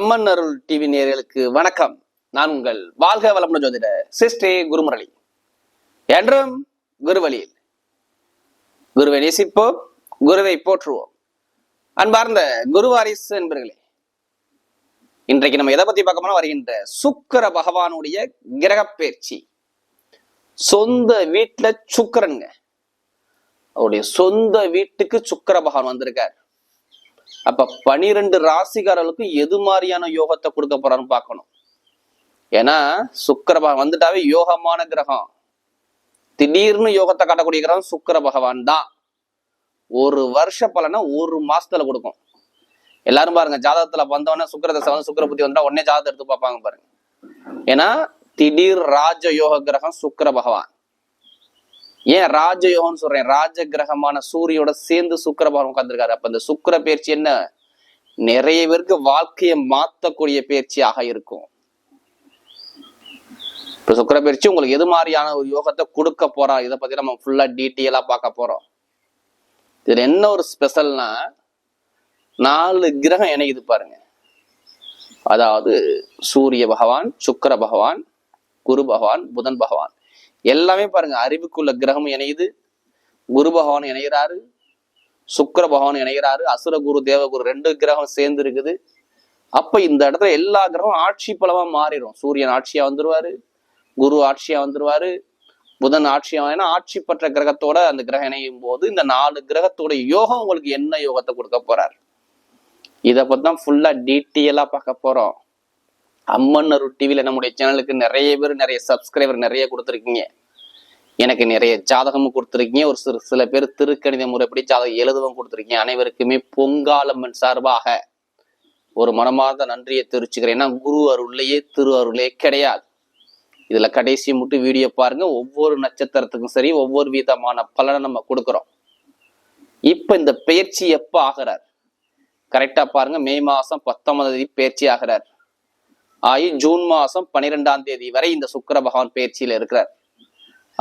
அம்மன் அருள் TV நேர்களுக்கு வணக்கம். நான் உங்கள் வாழ்க வளமுடன் ஜோதிட சிஸ்டே குருமுரளி. என்றும் குருவழியில். குருவை நேசிப்போம் குருவை போற்றுவோம். அன்பார்ந்த குருவாரிஸ் என்பர்களே இன்றைக்கு நம்ம எதை பத்தி பார்க்கணும் வருகின்ற சுக்கிர பகவானுடைய கிரக பயிற்சி. சொந்த வீட்டுல சுக்கரனுங்க. அவருடைய சொந்த வீட்டுக்கு சுக்கிர பகவான் வந்திருக்கார். அப்ப பனிரெண்டு ராசிக்காரர்களுக்கு எது மாதிரியான யோகத்தை கொடுக்க போறான்னு பார்க்கணும். ஏன்னா சுக்கர பகவான் வந்துட்டாவே யோகமான கிரகம். திடீர்னு யோகத்தை காட்டக்கூடிய கிரகம் சுக்கர பகவான் தான். ஒரு வருஷ பலனை ஒரு மாசத்துல கொடுக்கும். எல்லாரும் பாருங்க ஜாதகத்துல வந்தவொடனே சுக்கர தசை வந்து சுக்கர புத்தி வந்தா உடனே ஜாதகத்தை எடுத்து பார்ப்பாங்க பாருங்க. ஏன்னா திடீர் ராஜ யோக கிரகம் சுக்கிர பகவான். ஏன் ராஜயோகம்னு சொல்றேன். ராஜ கிரகமான சூரியோட சேர்ந்து சுக்கர பகவான் உட்கார்ந்துருக்காரு. அப்ப இந்த சுக்கிர பயிற்சி என்ன? நிறைய பேருக்கு வாழ்க்கையை மாத்தக்கூடிய பயிற்சியாக இருக்கும். இப்ப சுக்கிர பயிற்சி உங்களுக்கு எது மாதிரியான ஒரு யோகத்தை கொடுக்க போறா? இதை பத்தி நம்ம ஃபுல்லா டீட்டெயிலா பார்க்க போறோம். இதுல என்ன ஒரு ஸ்பெஷல்னா நாலு கிரகம் இணையுது பாருங்க. அதாவது சூரிய பகவான் சுக்கிர பகவான் குரு பகவான் புதன் பகவான். எல்லாமே பாருங்க அறிவுக்குள்ள கிரகம் இணையுது குரு பகவான் இணைகிறாரு சுக்கர பகவான் இணைகிறாரு அசுர குரு தேவகுரு ரெண்டு கிரகம் சேர்ந்து இருக்குது. அப்ப இந்த இடத்துல எல்லா கிரகம் ஆட்சி பலமா மாறிடும். சூரியன் ஆட்சியா வந்துருவாரு குரு ஆட்சியா வந்துருவாரு புதன் ஆட்சியா ஏன்னா ஆட்சி பெற்ற கிரகத்தோட அந்த கிரகம் இணையும் போது இந்த நாலு கிரகத்தோட யோகம் உங்களுக்கு என்ன யோகத்தை கொடுக்க போறாரு? இதை பத்தி தான் ஃபுல்லா டீட்டெயிலா பார்க்க போறோம். அம்மன் அருள் டிவியில நம்முடைய சேனலுக்கு நிறைய பேர் நிறைய சப்ஸ்கிரைபர் நிறைய கொடுத்துருக்கீங்க. எனக்கு நிறைய ஜாதகமும் கொடுத்துருக்கீங்க. ஒரு சிறு சில பேர் திருக்கணித முறைப்படி ஜாதகம் எழுதவும் கொடுத்துருக்கீங்க. அனைவருக்குமே பொங்காலம்மன் சார்பாக ஒரு மனமார்ந்த நன்றியை தெரிவிச்சுக்கிறேன். ஏன்னா குரு அருள்லையே திரு அருளே கிடையாது. இதுல கடைசி மட்டும் வீடியோ பாருங்க. ஒவ்வொரு நட்சத்திரத்துக்கும் சரி ஒவ்வொரு விதமான பலனை நம்ம கொடுக்குறோம். இப்ப இந்த பயிற்சி எப்ப ஆகிறார்? கரெக்டா பாருங்க. மே மாசம் பத்தொன்பதாம் தேதி பயிற்சி ஆகிறார். ஆகி ஜூன் மாசம் பன்னிரெண்டாம் தேதி வரை இந்த சுக்கர பகவான் பயிற்சியில இருக்கிறார்.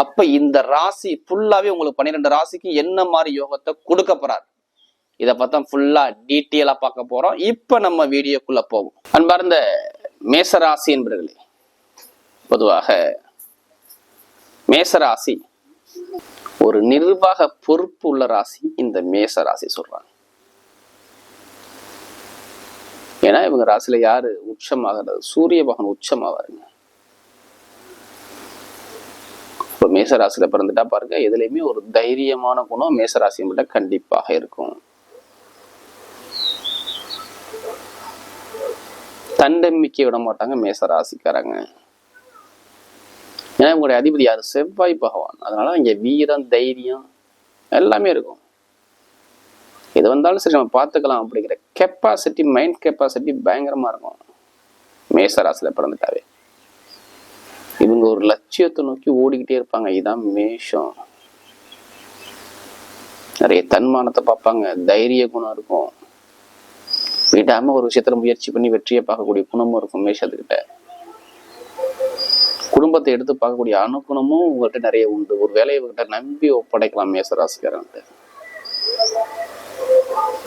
அப்ப இந்த ராசி ஃபுல்லாவே உங்களுக்கு பன்னிரெண்டு ராசிக்கு என்ன மாதிரி யோகத்தை கொடுக்க போறார்? இதை பார்த்தா ஃபுல்லா டீட்டெயிலா பார்க்க போறோம். இப்ப நம்ம வீடியோக்குள்ள போவோம். அன்பார்ந்த மேசராசி என்பர்களே பொதுவாக மேசராசி ஒரு நிர்வாக பொறுப்பு உள்ள ராசி இந்த மேச ராசி சொல்றாங்க. ஏன்னா இவங்க ராசியில யாரு? உச்சமாகிறது சூரிய பகவான் உச்சமாவாருங்க இப்போ மேச ராசியில பிறந்துட்டா பாருங்க எதுலையுமே ஒரு தைரியமான குணம் மேச ராசி மட்டும் கண்டிப்பாக இருக்கும். தண்டமிக்க விட மாட்டாங்க மேச ராசிக்காரங்க. ஏன்னா உங்களுடைய அதிபதி யாரு? செவ்வாய் பகவான். அதனால இங்கே வீரம் தைரியம் எல்லாமே இருக்கும். எது வந்தாலும் சரி நம்ம பார்த்துக்கலாம் அப்படிங்கிற கெப்பாசிட்டி மைண்ட் கெப்பாசிட்டி பயங்கரமா இருக்கும். மேசராசில பிறந்துட்டாவே. இவங்க ஒரு லட்சியத்தை நோக்கி ஓடிக்கிட்டே இருப்பாங்க. இதுதான் மேஷம். நிறைய தன்மானத்தை பார்ப்பாங்க. தைரிய குணம் இருக்கும். விடாம ஒரு விஷயத்துல முயற்சி பண்ணி வெற்றியை பார்க்கக்கூடிய குணமும் இருக்கும் மேஷத்துக்கிட்ட. குடும்பத்தை எடுத்து பார்க்கக்கூடிய அனுகுணமும் உங்கள்கிட்ட நிறைய உண்டு. ஒரு வேலையை உங்ககிட்ட நம்பி ஒப்படைக்கலாம் மேசராசிக்காரன்ட்டு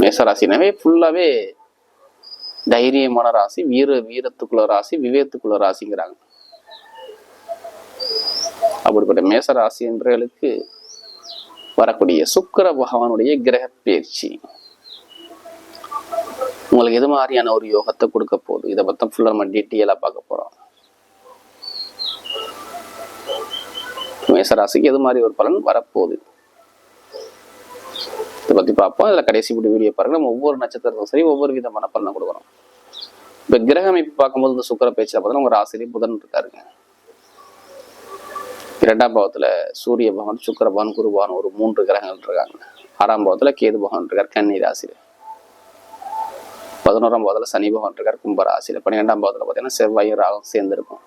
மேசராசினாவே ஃபுல்லாவே தைரியமான ராசி வீர வீரத்துக்குள்ள ராசி விவேகத்துக்குள்ள ராசிங்கிறாங்க. அப்படிப்பட்ட மேச ராசி என்றவர்களுக்கு வரக்கூடிய சுக்கிர பகவானுடைய கிரக பயிற்சி. உங்களுக்கு எது மாதிரியான ஒரு யோகத்தை கொடுக்க போகுது? இதை பத்தி ஃபுல்லா நம்ம டீட்டெயிலா பார்க்க போறோம். மேசராசிக்கு எது மாதிரி ஒரு பலன் வரப்போகுது? இதை பத்தி பார்ப்போம். இதுல கடைசி முடி வீடியோ பாருங்க. நம்ம ஒவ்வொரு நட்சத்திரத்துக்கும் சரி ஒவ்வொரு விதமான பலனை கொடுக்குறோம் இப்ப கிரக அமைப்பு பார்க்கும்போது இந்த சுக்கர பேச்சில் பார்த்தீங்கன்னா உங்க ஆசிரியர் புதன் இருக்காருங்க. இரண்டாம் பாவத்தில் சூரிய பகவான் சுக்கர பகவான் குரு பகவான் ஒரு மூன்று கிரகங்கள் இருக்காங்க. ஆறாம் பாவத்தில் கேது பகவான் இருக்கார் கன்னி ராசியில. பதினோராம் பாவத்தில் சனி பகவான் இருக்கார் கும்ப பன்னிரெண்டாம் பாவத்துல பார்த்தீங்கன்னா செவ்வாயும் ராகும் சேர்ந்து இருக்கும்.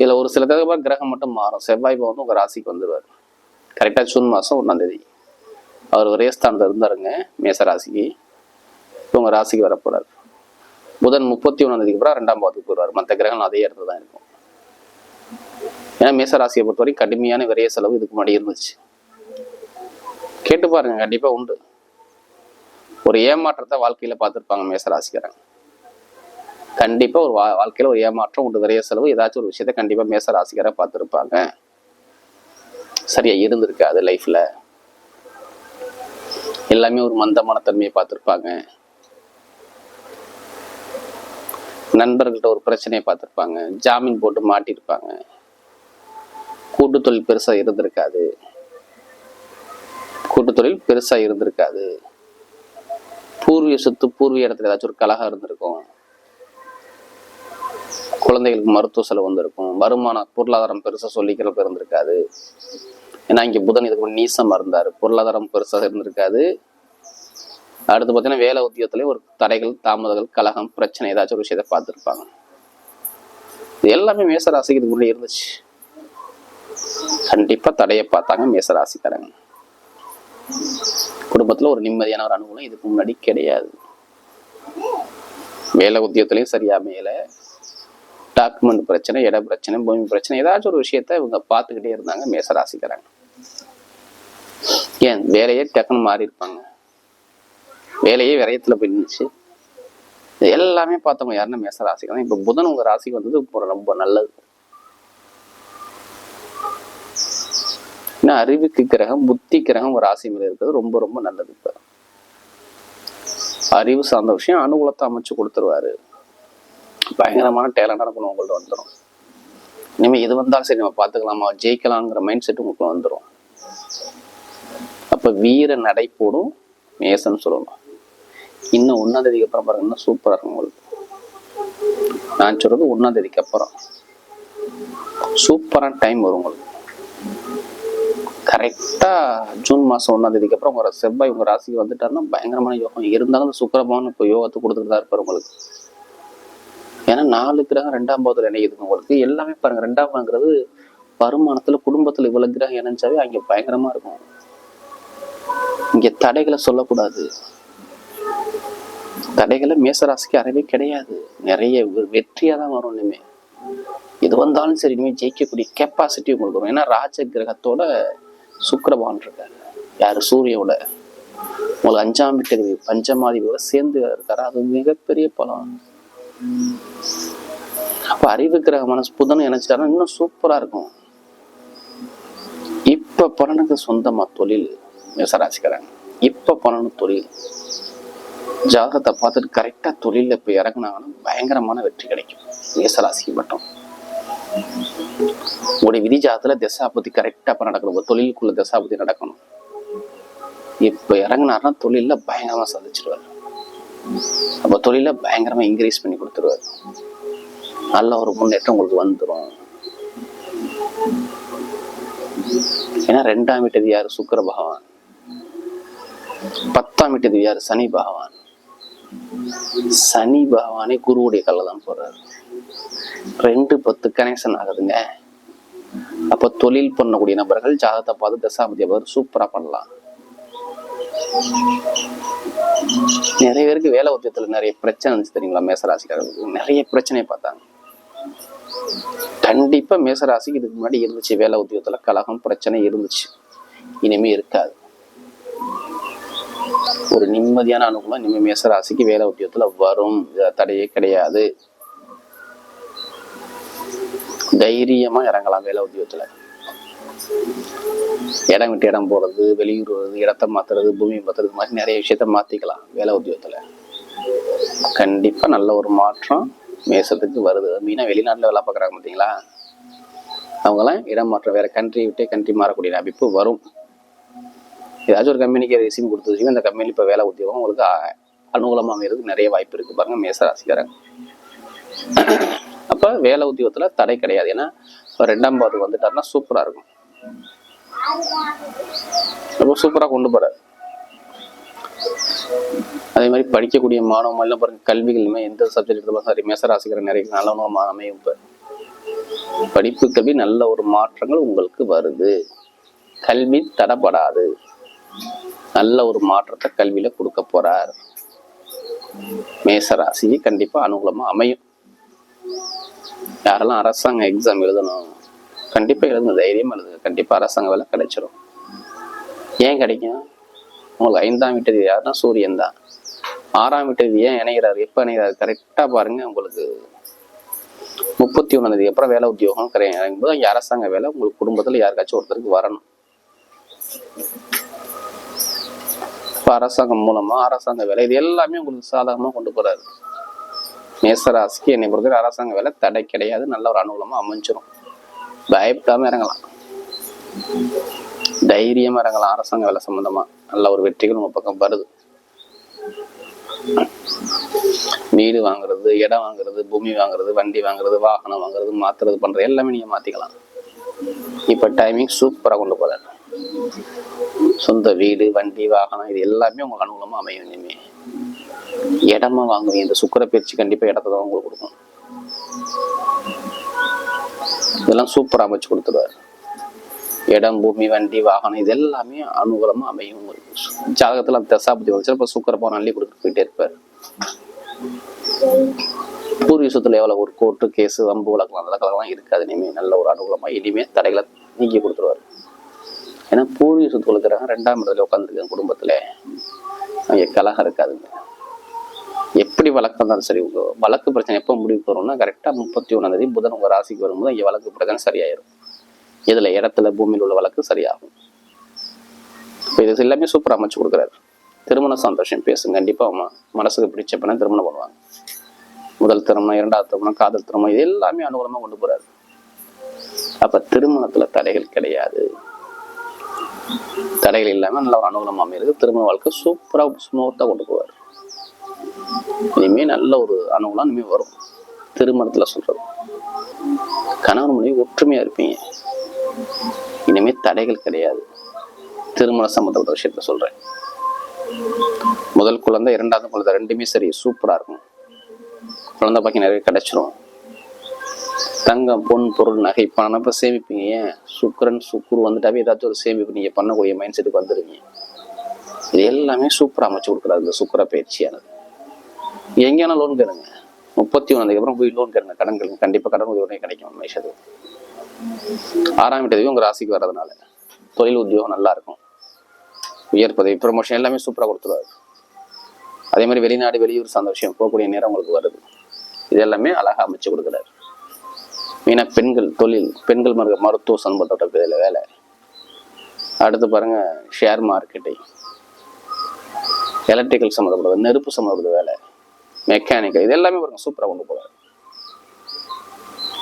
இதுல ஒரு சில தடவை கிரகம் மட்டும் மாறும். செவ்வாய் பகவான் உங்க ராசிக்கு வந்துடுவார் கரெக்டா ஜூன் மாசம் ஒன்றாம் தேதி. அவர் ஒரே ஸ்தானத்தில் இருந்தாருங்க மேச ராசிக்கு இவங்க உங்க ராசிக்கு வரப்போறாரு புதன் முப்பத்தி ஒன்றாம் தேதிக்கு அப்புறம் ரெண்டாம் பாவத்துக்கு போடுவார் மற்ற கிரகங்கள் அதே இடத்துல தான் இருக்கும். ஏன்னா மேச ராசியை பொறுத்தவரைக்கும் கடுமையான விரைய செலவு இதுக்கு முன்னாடி இருந்துச்சு. கேட்டு பாருங்க கண்டிப்பா உண்டு. ஒரு ஏமாற்றத்தை வாழ்க்கையில பார்த்துருப்பாங்க மேச ராசிக்காரங்க கண்டிப்பா ஒரு வா வாழ்க்கையில ஒரு ஏமாற்றம் உண்டு விரைய செலவு. ஏதாச்சும் ஒரு விஷயத்த கண்டிப்பா மேச ராசிக்கார பார்த்துருப்பாங்க. சரியா இருந்திருக்காது லைஃப்ல எல்லாமே ஒரு மந்தமான தன்மையை பார்த்துருப்பாங்க. நண்பர்கள்ட்ட ஒரு பிரச்சனையை பார்த்துருப்பாங்க. ஜாமீன் போட்டு மாட்டியிருப்பாங்க. கூட்டு தொழில் இருந்திருக்காது. கூட்டு தொழில் இருந்திருக்காது. பூர்வீக சொத்து பூர்வீக இடத்துல ஏதாச்சும் ஒரு கலகம் இருந்திருக்கும். குழந்தைகளுக்கு மருத்துவ செலவு வந்திருக்கும். வருமானம் பொருளாதாரம் பெருசாக சொல்லிக்கிறப்ப இருந்திருக்காது. ஏன்னா இங்க புதன் இதுக்கு நீசமாக இருந்தார். பொருளாதாரம் பெருசா இருந்திருக்காது. அடுத்து பார்த்தீங்கன்னா வேலை உத்தியோகத்திலே ஒரு தடைகள் தாமதங்கள் கலகம் பிரச்சனை ஏதாச்சும் ஒரு விஷயத்தை பார்த்துருப்பாங்க. இது எல்லாமே மேசராசிக்கு இதுக்கு முன்னாடி இருந்துச்சு. கண்டிப்பா தடையை பார்த்தாங்க மேசராசிக்காரங்க. குடும்பத்துல ஒரு நிம்மதியான ஒரு அனுகூலம் இதுக்கு முன்னாடி கிடையாது. வேலை உத்தியோகத்திலையும் சரியா மேலே டாக்குமெண்ட் பிரச்சனை இட பிரச்சனை பூமி பிரச்சனை ஏதாச்சும் ஒரு விஷயத்த இவங்க பார்த்துக்கிட்டே இருந்தாங்க மேசராசிக்கிறாங்க ஏன்? வேலையே டக்குன்னு மாறி இருப்பாங்க வேலையே விரயத்துல போயிருந்துச்சு எல்லாமே பார்த்தவங்க யாருன்னா மேச ராசிக்கு இப்போ புதன் உங்க ராசிக்கு வந்தது இப்போ ரொம்ப நல்லது. ஏன்னா அறிவுக்கு கிரகம் புத்தி கிரகம் ஒரு ராசி மேலே இருக்கிறது ரொம்ப ரொம்ப நல்லது இப்போ. அறிவு சார்ந்த விஷயம் அனுகூலத்தை அமைச்சு கொடுத்துருவாரு. பயங்கரமான டேலண்டான குணம் உங்கள்ட்ட வந்துடும் இனிமே எது வந்தாலும் சரி நம்ம பார்த்துக்கலாமா? ஜெயிக்கலாங்கிற மைண்ட் செட் உங்களுக்கு வந்துடும் அப்போ வீர நடை போடும் மேசன்னு சொல்லணும் இன்னும் ஒன்றாம் தேதிக்கு அப்புறம் பாருங்க இன்னும் சூப்பரா இருக்கும் உங்களுக்கு. நான் சொல்றது ஒன்றாம் தேதிக்கு அப்புறம் சூப்பரான டைம் வரும் உங்களுக்கு. கரெக்டா ஜூன் மாசம் ஒன்றாம் தேதிக்கு அப்புறம் உங்கள் செவ்வாய் உங்கள் ராசிக்கு வந்துட்டாருன்னா பயங்கரமான யோகம். இருந்தாலும் அந்த சுக்கரபவன் இப்போ யோகத்தை கொடுத்துட்டு தான் இருப்பார் உங்களுக்கு. ஏன்னா நாலு கிரகம் ரெண்டாம் பாவத்தில் இணைக்குது உங்களுக்கு. எல்லாமே பாருங்க ரெண்டாம் பாவங்கிறது வருமானத்துல குடும்பத்துல இவ்வளவு கிரகம் இணைஞ்சாவே அங்க பயங்கரமா இருக்கும். இங்க தடைகளை சொல்லக்கூடாது. தடைகளை மேசராசிக்கு அறவே கிடையாது. நிறைய வெற்றியாக தான் வரும் இனிமே. எது வந்தாலும் சரி இனிமேல் ஜெயிக்கக்கூடிய கெப்பாசிட்டி உங்களுக்கு வரும். ஏன்னா ராஜ கிரகத்தோட சுக்கரபான் இருக்காரு. யாரு? சூரியோட உங்களுக்கு அஞ்சாம் வீட்டு பஞ்சமாதிபதியோட சேர்ந்து இருக்காரு. அது மிகப்பெரிய பலம் அப்ப அறிவு கிரகமான புதன் இணைச்சிட்டாருன்னா இன்னும் சூப்பரா இருக்கும். இப்ப பலனுக்கு சொந்தமா தொழில். மேசராசிக்கிறாங்க இப்போ பண்ணணும் தொழில். ஜாதகத்தை பார்த்துட்டு கரெக்டா தொழில இப்போ இறங்கினாங்கன்னா பயங்கரமான வெற்றி கிடைக்கும். மேசராசிக்கு மட்டும். உங்களுடைய விதி ஜாதத்தில் தசாபதி கரெக்டா இப்போ நடக்கணும். உங்க தொழிலுக்குள்ள தசாபதி நடக்கணும். இப்ப இறங்கினார்னா தொழில பயங்கரமா சாதிச்சிருவாரு அப்போ தொழில பயங்கரமா இன்க்ரீஸ் பண்ணி கொடுத்துருவாரு. நல்ல ஒரு முன்னேற்றம் உங்களுக்கு வந்துடும் ஏன்னா ரெண்டாம் வீட்டது யார் சுக்கர பகவான். பத்தாம் வீட்டது யாரு? சனி பகவான். சனி பகவானே குருவுடைய கல்ல தான் போறாரு ரெண்டு பத்து கனெக்ஷன் ஆகுதுங்க. அப்ப தொழில் பண்ணக்கூடிய நபர்கள் ஜாதகத்தை பார்த்து தசாபதி அவர் சூப்பரா பண்ணலாம். நிறைய பேருக்கு வேலை உத்தியத்துல நிறைய பிரச்சனை இருந்துச்சு தெரியுங்களா? மேசராசிக்காரர்களுக்கு. நிறைய பிரச்சனையை பார்த்தாங்க. கண்டிப்பா மேசராசிக்கு இதுக்கு முன்னாடி இருந்துச்சு. வேலை உத்தியோகத்துல கலகம் பிரச்சனை இருந்துச்சு. இனிமே இருக்காது. ஒரு நிம்மதியான அனுகூலம் மேச மேசராசிக்கு வேலை உத்தியோகத்தில் வரும். தடையே கிடையாது. தைரியமா இறங்கலாம் வேலை உத்தியோகத்துல. இடம் விட்டு இடம் போறது வெளியூர் இடத்த மாத்துறது பூமி மாத்துறது மாதிரி நிறைய விஷயத்த மாத்திக்கலாம் வேலை உத்தியோகத்துல. கண்டிப்பா நல்ல ஒரு மாற்றம் மேசத்துக்கு வருது. மீனா வெளிநாட்டுல வேலை பார்க்குறாங்க பார்த்தீங்களா அவங்களாம் இடம் மாற்றம் வேற கண்ட்ரி விட்டே கண்ட்ரி மாறக்கூடிய அமைப்பு வரும். ஏதாச்சும் ஒரு கம்பெனிக்கு ரெசியூம் கொடுத்து அந்த இந்த கம்பெனி இப்போ வேலை உத்தியோகம் உங்களுக்கு அனுகூலமாக அமைகிறதுக்கு நிறைய வாய்ப்பு இருக்குது பாருங்கள் மேச அப்போ வேலை உத்தியோகத்தில் தடை கிடையாது. ஏன்னா இப்போ ரெண்டாம் பாவத்துக்கு வந்துட்டாருன்னா சூப்பராக இருக்கும். ரொம்ப சூப்பராக கொண்டு போகிறார் அதே மாதிரி படிக்கக்கூடிய மாணவ மாநிலம் பாருங்க கல்விகளுமே எந்த சப்ஜெக்ட் எடுத்தாலும் சரி மேசராசிக்கிற நிறைய நல்ல அமையும் இப்ப. படிப்பு கல்வி நல்ல ஒரு மாற்றங்கள் உங்களுக்கு வருது. கல்வி தடப்படாது. நல்ல ஒரு மாற்றத்தை கல்வியில கொடுக்க போறார். மேசராசிக்கு கண்டிப்பா அனுகூலமா அமையும். யாரெல்லாம் அரசாங்க எக்ஸாம் எழுதணும் கண்டிப்பா எழுதுங்க தைரியம் எழுதுங்க. கண்டிப்பா அரசாங்க வேலை கிடைச்சிரும். ஏன் கிடைக்கும்? உங்களுக்கு ஐந்தாம் வீட்டது யாருன்னா சூரியன் தான். ஆறாம் வீட்டுக்கு ஏன் இணைகிறார் எப்போ இணைகிறாரு? கரெக்டாக பாருங்க உங்களுக்கு முப்பத்தி ஒன்றாந்தேதி அப்புறம் வேலை உத்தியோகம் கிடையாது. போது அங்கே அரசாங்க வேலை உங்களுக்கு குடும்பத்தில் யாருக்காச்சும் ஒருத்தருக்கு வரணும். இப்போ அரசாங்கம் மூலமா அரசாங்க வேலை இது எல்லாமே உங்களுக்கு சாதகமாக கொண்டு போறாரு. மேசராசிக்கு என்னை பொறுத்தவரை அரசாங்க வேலை தடை கிடையாது. நல்ல ஒரு அனுகூலமாக அமைஞ்சிடும் பயப்படாம இறங்கலாம். தைரியமா இறங்கலாம் அரசாங்க வேலை சம்பந்தமா. நல்ல ஒரு வெற்றிகள் உங்க பக்கம் வருது. வீடு வாங்குறது இடம் வாங்குறது பூமி வாங்குறது வண்டி வாங்குறது வாகனம் வாங்குறது மாத்துறது பண்ற எல்லாமே நீங்க மாத்திக்கலாம். இப்ப டைமிங் சூப்பரா கொண்டு போறாரு. சொந்த வீடு வண்டி வாகனம் இது எல்லாமே உங்களுக்கு அனுகூலமா அமையும் இனிமே. இடமா வாங்குவீங்க. இந்த சுக்கர பயிற்சி கண்டிப்பா இடத்த தான் உங்களுக்கு கொடுக்கும். இதெல்லாம் சூப்பரா அமைச்சு கொடுத்துருவாரு. இடம் பூமி வண்டி வாகனம் இது எல்லாமே அனுகூலமா அமையும் உங்களுக்கு. ஜாதகத்துல அந்த தசாபதி வச்சு இப்ப சுக்கர பவன் அள்ளி கொடுத்துட்டு போயிட்டே இருப்பாரு. பூர்வீசத்துல எவ்வளவு ஒரு கோர்ட்டு கேஸ் வம்பு வழக்கலாம் அந்த கலக்கெல்லாம் இருக்காது இனிமே. நல்ல ஒரு அனுகூலமா இனிமே தடைகளை நீக்கி கொடுத்துருவாரு. ஏன்னா பூர்வீசத்துல இருக்கிறாங்க ரெண்டாம் இடத்துல உட்காந்துருக்கேன் குடும்பத்துல. அங்கே கலகம் இருக்காதுங்க. எப்படி வழக்கம் இருந்தாலும் சரி உங்க வழக்கு பிரச்சனை எப்போ முடிவுக்கு வரும்னா கரெக்டா முப்பத்தி ஒன்றாந்தேதி புதன் உங்க ராசிக்கு வரும்போது இங்கே வழக்கு பிரச்சனை சரியாயிரும். இதில் இடத்துல பூமியில் உள்ள வழக்கு சரியாகும். இப்போ இது எல்லாமே சூப்பரா அமைச்சு கொடுக்குறாரு. திருமண சந்தோஷம் பேசுங்க. கண்டிப்பா அவன் மனசுக்கு பிடிச்ச பண்ண திருமணம் பண்ணுவாங்க. முதல் திருமணம் இரண்டாவது திருமணம் காதல் திருமணம் இது எல்லாமே அனுகூலமாக கொண்டு போறாரு. அப்ப திருமணத்துல தடைகள் கிடையாது. தடைகள் இல்லாமல் நல்ல ஒரு அனுகூலம் அமையிறது. திருமண வாழ்க்கை சூப்பராக ஸ்மூத்தா கொண்டு போவார். இனிமேல் நல்ல ஒரு அனுகூலம் இனிமேல் வரும். திருமணத்தில் சொல்கிறது கணவன் மனைவி ஒற்றுமையாக இருப்பீங்க. இனிமேல் தடைகள் கிடையாது. திருமண சம்மந்தப்பட்ட விஷயத்த சொல்கிறேன் முதல் குழந்தை இரண்டாவது குழந்தை ரெண்டுமே சரி சூப்பராக இருக்கும். குழந்தை பாக்கி நிறைய கிடைச்சிரும். தங்கம் பொன் பொருள் நகை பணம். சேமிப்பீங்க. ஏன்? சுக்கரன் சுக்குரு வந்துட்டாவே ஏதாச்சும் ஒரு சேமிப்பு நீங்க பண்ணக்கூடிய மைண்ட் செட்டுக்கு வந்துருவீங்க. இது எல்லாமே சூப்பரா அமைச்சு கொடுக்குறாரு இந்த சுக்கர பயிற்சியானது. எங்கேயான லோன் கேளுங்க. முப்பத்தி ஒன்றுக்கு அப்புறம் போய் லோன் கேளுங்க. கடன் கேளுங்க. கண்டிப்பா கடன் உதவி கிடைக்கும் மேஷது ஆறாம் தேதி உங்கள் ராசிக்கு வர்றதுனால தொழில் உத்தியோகம் நல்லா இருக்கும். உயர் பதவி ப்ரொமோஷன் எல்லாமே சூப்பரா கொடுத்துருவாரு. அதே மாதிரி வெளிநாடு வெளியூர் சார்ந்த விஷயம் போகக்கூடிய நேரம் உங்களுக்கு வருது. இது எல்லாமே அழகா அமைச்சு கொடுக்குறாரு. மெயினாக பெண்கள் தொழில் பெண்கள் மருக மருத்துவ சம்பந்தப்பட்ட இதில் வேலை. அடுத்து பாருங்க ஷேர் மார்க்கெட்டிங் எலக்ட்ரிக்கல் சம்மந்தப்பட்ட நெருப்பு சம்மந்தப்பட்ட வேலை. மெக்கானிக்கல் இது எல்லாமே பாருங்க சூப்பராக கொண்டு போவாங்க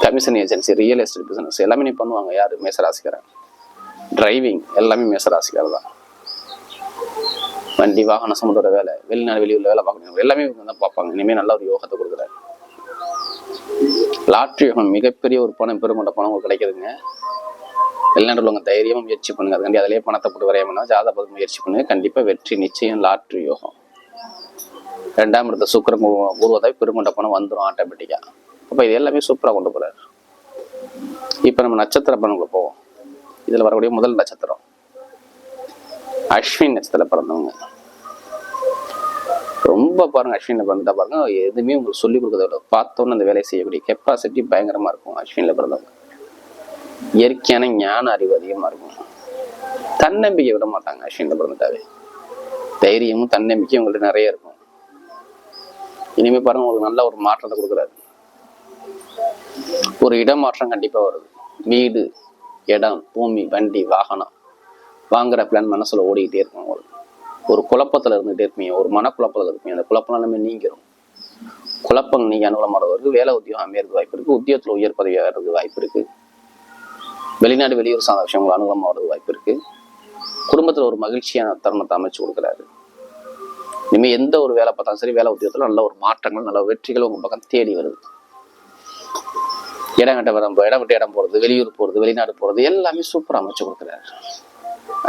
commission agency real estate business எல்லாமே நீ பண்ணுவாங்க யார்? மேசராசிக்காரன். டிரைவிங் எல்லாமே மேசராசிக்கார் தான். வண்டி வாகன சம்மந்தப்பட்ட வேலை வெளிநாடு வெளியூரில் வேலை பார்க்கணும் எல்லாமே இவங்க தான் பார்ப்பாங்க. இனிமேல் நல்ல ஒரு யோகத்தை கொடுக்குறாரு. லாட்ரி யோகம் மிகப்பெரிய ஒரு பணம் பெருமண்ட பணம் உங்களுக்கு கிடைக்குதுங்க. வெளிநாட்டில் உங்க தைரியமாக முயற்சி பண்ணுங்க. அதுக்காண்டி அதிலேயே பணத்தை போட்டு வரையணும்னா ஜாதக முயற்சி பண்ணுங்க. கண்டிப்பா வெற்றி நிச்சயம் லாட்ரி யோகம். ரெண்டாம் இடத்த சுக்கரம் உருவதாய் பெருமண்ட பணம் வந்துடும் ஆட்டோமேட்டிக்கா அப்போ இது எல்லாமே சூப்பரா கொண்டு போகிறார் இப்ப நம்ம நட்சத்திர பணங்களை போவோம். இதுல வரக்கூடிய முதல் நட்சத்திரம். அஸ்வின் நட்சத்திரம் பிறந்தவங்க. ரொம்ப பாருங்க அஸ்வினில் பிறந்தா பாருங்க. எதுவுமே உங்களுக்கு சொல்லிக் கொடுக்கறத விட பார்த்தோன்னு அந்த வேலையை செய்யக்கூடிய கெப்பாசிட்டி பயங்கரமா இருக்கும் அஸ்வினில் பிறந்தவங்க. இயற்கையான ஞான அறிவு அதிகமா இருக்கும். தன்னம்பிக்கை விட மாட்டாங்க அஸ்வினில் பிறந்துட்டாவே. தைரியமும் தன்னம்பிக்கையும் உங்கள்ட்ட நிறைய இருக்கும். இனிமே பாருங்க உங்களுக்கு நல்ல ஒரு மாற்றத்தை கொடுக்குறாரு. ஒரு இடமாற்றம் கண்டிப்பா வருது. வீடு இடம் பூமி வண்டி வாகனம். வாங்குற பிளான் மனசுல ஓடிக்கிட்டே இருக்கும் உங்களுக்கு. ஒரு குழப்பத்தில் இருந்துகிட்டே இருப்பீங்க. ஒரு மனக்குழப்பத்தில் இருப்பீங்க. அந்த குழப்பம் எல்லாமே நீங்கிடும் குழப்பம் நீங்கள் அனுகூலமானவருக்கு வேலை உத்தியோகம் அமையறது வாய்ப்பு இருக்குது உத்தியோகத்தில் உயர் பதவி ஆகிறது வாய்ப்பு இருக்குது வெளிநாடு வெளியூர் சார்ந்த விஷயங்கள் அனுகூலமா வாய்ப்பு இருக்குது குடும்பத்தில் ஒரு மகிழ்ச்சியான தருணத்தை அமைச்சு கொடுக்குறாரு. இனிமேல் எந்த ஒரு வேலை பார்த்தாலும் சரி வேலை உத்தியோகத்தில் நல்ல ஒரு மாற்றங்கள் நல்ல வெற்றிகள் உங்கள் பக்கம் தேடி வருது. இடம் கட்ட வரம் இடம் விட்டு இடம் போகிறது வெளியூர் போகிறது வெளிநாடு போகிறது எல்லாமே சூப்பராக அமைச்சு கொடுக்குறாரு.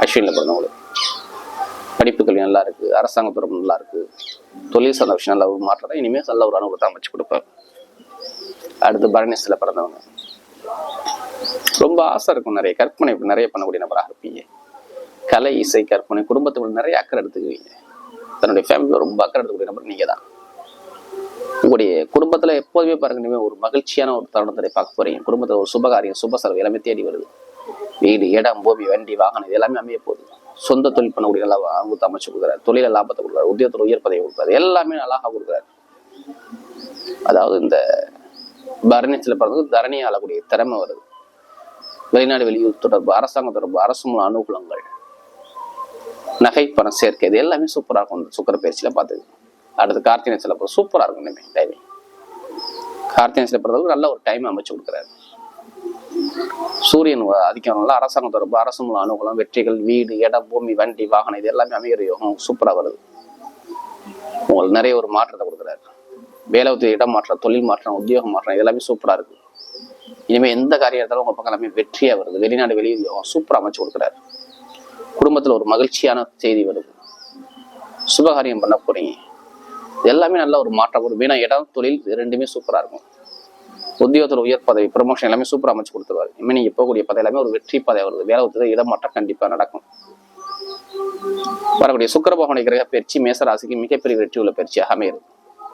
அஸ்வினில் பிறந்தவங்களுக்கு படிப்பு கல்வி நல்லா இருக்கு அரசாங்க துறை நல்லா இருக்கு. தொழில் சார்ந்த விஷயம் நல்ல ஒரு மாற்றத்தை இனிமேல் நல்ல ஒரு அனுபவத்தை அமைச்சு கொடுப்பாரு அடுத்து பரணேசில் பிறந்தவங்க. ரொம்ப ஆசை இருக்கும் நிறைய. கற்பனை நிறைய பண்ணக்கூடிய நபராக இருப்பீங்க. கலை இசை கற்பனை குடும்பத்துக்குள்ள நிறைய அக்கறை எடுத்துக்குவீங்க. தன்னுடைய ஃபேமிலியில் ரொம்ப அக்கறை எடுத்துக்கூடிய நபர் நீங்கள் தான் உங்களுடைய குடும்பத்துல எப்போதுமே பாருங்க இனிமே ஒரு மகிழ்ச்சியான ஒரு தருணத்தை பார்க்க போறீங்க. குடும்பத்தில் ஒரு சுபகாரியம் சுப செலவு எல்லாமே தேடி வருது. வீடு இடம் பூமி வண்டி வாகனம் இது எல்லாமே அமைய போகுது. சொந்த தொழில் பண்ணக்கூடிய நல்லா அமுத்து அமைச்சு கொடுக்குறாரு. தொழில லாபத்தை கொடுக்குறாரு. உத்தியோகத்தில் உயர் பதவி கொடுக்குறாரு. எல்லாமே அழகாக கொடுக்குறாரு. அதாவது இந்த பரணியத்தில் பிறந்தது தரணி ஆளக்கூடிய திறமை வருது. வெளிநாடு வெளியூர் தொடர்பு அரசாங்க தொடர்பு அரசு மூல அனுகூலங்கள் நகை பணம் சேர்க்கை இது எல்லாமே சூப்பரா இருக்கும். இந்த சுக்கர பயிற்சியில் பார்த்துக்கு அடுத்து கார்த்திகை சில சூப்பரா இருக்கும் இனிமே டைமிங் கார்த்திகை சில பிறந்தவங்க நல்ல ஒரு டைம் அமைச்சு கொடுக்குறாரு. சூரியன் அதிகம் நல்லா அரசாங்கம் தொடர்பு அரசு மூலம் அனுகூலம் வெற்றிகள் வீடு இடம் பூமி வண்டி வாகனம் இது எல்லாமே அமைகிற யோகம் சூப்பராக வருது. உங்களுக்கு நிறைய ஒரு மாற்றத்தை கொடுக்குறாரு. வேலை இடம் மாற்றம் தொழில் மாற்றம் உத்தியோக மாற்றம் இது எல்லாமே சூப்பராக இருக்கு. இனிமேல் எந்த காரியத்தாலும் எடுத்தாலும் பக்கம் எல்லாமே வெற்றியாக வருது. வெளிநாடு வெளியில் யோகம் சூப்பராக அமைச்சு கொடுக்குறாரு. குடும்பத்தில் ஒரு மகிழ்ச்சியான செய்தி வருது. சுபகாரியம் பண்ண போறீங்க. எல்லாமே நல்ல ஒரு மாற்றம். வரும் வீணா இடம் தொழில் இது ரெண்டுமே சூப்பராக இருக்கும். உத்தியோகத்தில் உயர் பதவி ப்ரமோஷன் எல்லாமே சூப்பராக அமைச்சு கொடுத்துருவாரு. இனிமே நீங்கள் போகக்கூடிய பதவி எல்லாமே ஒரு வெற்றி பதவி வருது வேலை ஒத்துது இடமாற்றம் கண்டிப்பா நடக்கும். வரக்கூடிய சுக்கர பகவானுடைய கிரக பயிற்சி மேசராசிக்கு மிகப்பெரிய வெற்றி உள்ள பயிற்சியாக அமையுது